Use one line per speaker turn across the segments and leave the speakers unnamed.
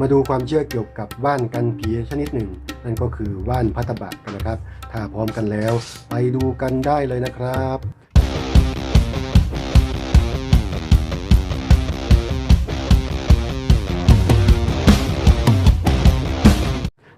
มาดูความเชื่อเกี่ยวกับว่านกันผีชนิดหนึ่ง นั่นก็คือว่านพัตตบะกันนะครับ ถ้าพร้อมกันแล้ว ไปดูกันได้เลยนะครับ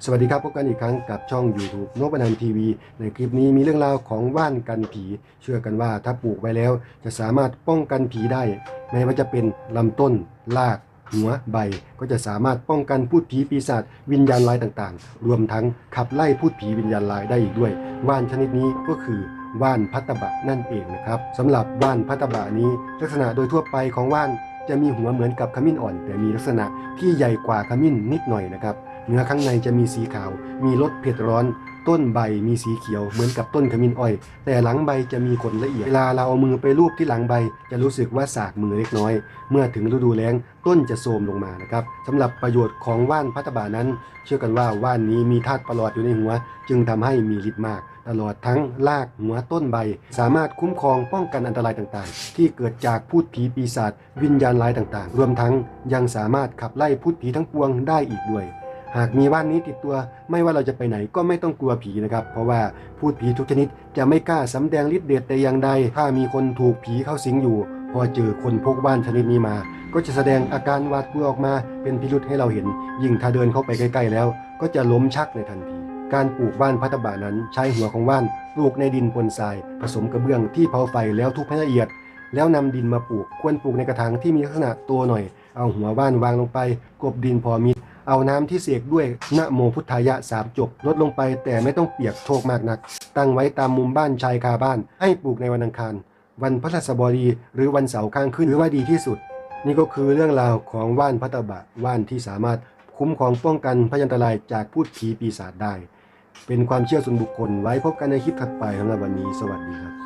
สวัสดีครับพบกันอีกครั้งกับช่อง YouTube นกบันันทีวี ในคลิปนี้มีเรื่องราวของว่านกันผี เชื่อกันว่าถ้าปลูกไว้แล้ว จะสามารถป้องกันผีได้ไม่ว่าจะเป็นลำต้นราก หัวใบก็จะสามารถป้องกันพูดผีปีศาจวิญญาณร้ายต่างๆ รวมทั้งขับไล่พูดผีวิญญาณร้ายได้อีกด้วย ว่านชนิดนี้ก็คือว่านพัตตบะนั่นเองนะครับสำหรับว่านพัตตบะนี้ ลักษณะโดยทั่วไปของว่านจะมีหัวเหมือนกับขมิ้นอ่อน แต่มีลักษณะที่ใหญ่กว่าขมิ้นนิดหน่อยนะครับเนื้อข้างในจะมีสีขาว มีรสเผ็ดร้อน ต้นใบมีสีเขียวเหมือนกับต้นขมิ้นอ้อย แต่หลังใบจะมีขนละเอียด เวลาเราเอามือไปลูบที่หลังใบ จะรู้สึกว่าสากมือเล็กน้อย เมื่อถึงฤดูแล้งต้นจะโทรมลงมานะครับสำหรับประโยชน์ของว่านพัตตบานั้น เชื่อกันว่าว่านนี้มีธาตุประหลอดอยู่ในหัว จึงทำให้มีฤทธิ์มาก ตลอดทั้งรากหัวต้นใบ สามารถคุ้มครองป้องกันอันตรายต่างๆ ที่เกิดจากพูดผีปีศาจวิญญาณร้ายต่างๆ รวมทั้งยังสามารถขับไล่พูดผีทั้งปวงได้อีกด้วย หากมีว่านนี้ติดตัวไม่ว่าเราจะไปไหนก็ไม่ต้องกลัวผีนะครับ เพราะว่าพูดผีทุกชนิดจะไม่กล้าสำแดงฤทธิ์เดชแต่อย่างใด ถ้ามีคนถูกผีเข้าสิงอยู่ พอเจอคนพกว่านชนิดนี้มา ก็จะแสดงอาการหวาดกลัวออกมา เป็นพิรุษให้เราเห็น ยิ่งถ้าเดินเข้าไปใกล้ ๆ แล้ว ก็จะล้มชักในทันทีการปลูกว่านพัตบานั้นใช้หัวของว่านปลูกในดินปนทราย ผสมกระเบื้องที่เผาไฟแล้วทุบให้ละเอียด แล้วนำดินมาปลูก ควรปลูกในกระถางที่มีลักษณะตัวหน่อย เอาหัวว่านวางลงไป กบดินพอมิด เอาน้ำที่เสกด้วยนะโมพุทธายะสามจบ ลดลงไปแต่ไม่ต้องเปียกโชกมากนัก ตั้งไว้ตามมุมบ้านชายคาบ้าน ให้ปลูกในวันอังคาร วันพฤหัสบดีหรือวันเสาร์ข้างขึ้นหรือว่าดีที่สุด นี่ก็คือเรื่องราวของว่านพัตตบะว่านที่สามารถคุ้มครองป้องกันพยันตรายจากพูดผีปีศาจได้ เป็นความเชื่อส่วนบุคคลไว้พบกันในคลิปถัดไปสำหรับวันนี้ สวัสดีครับ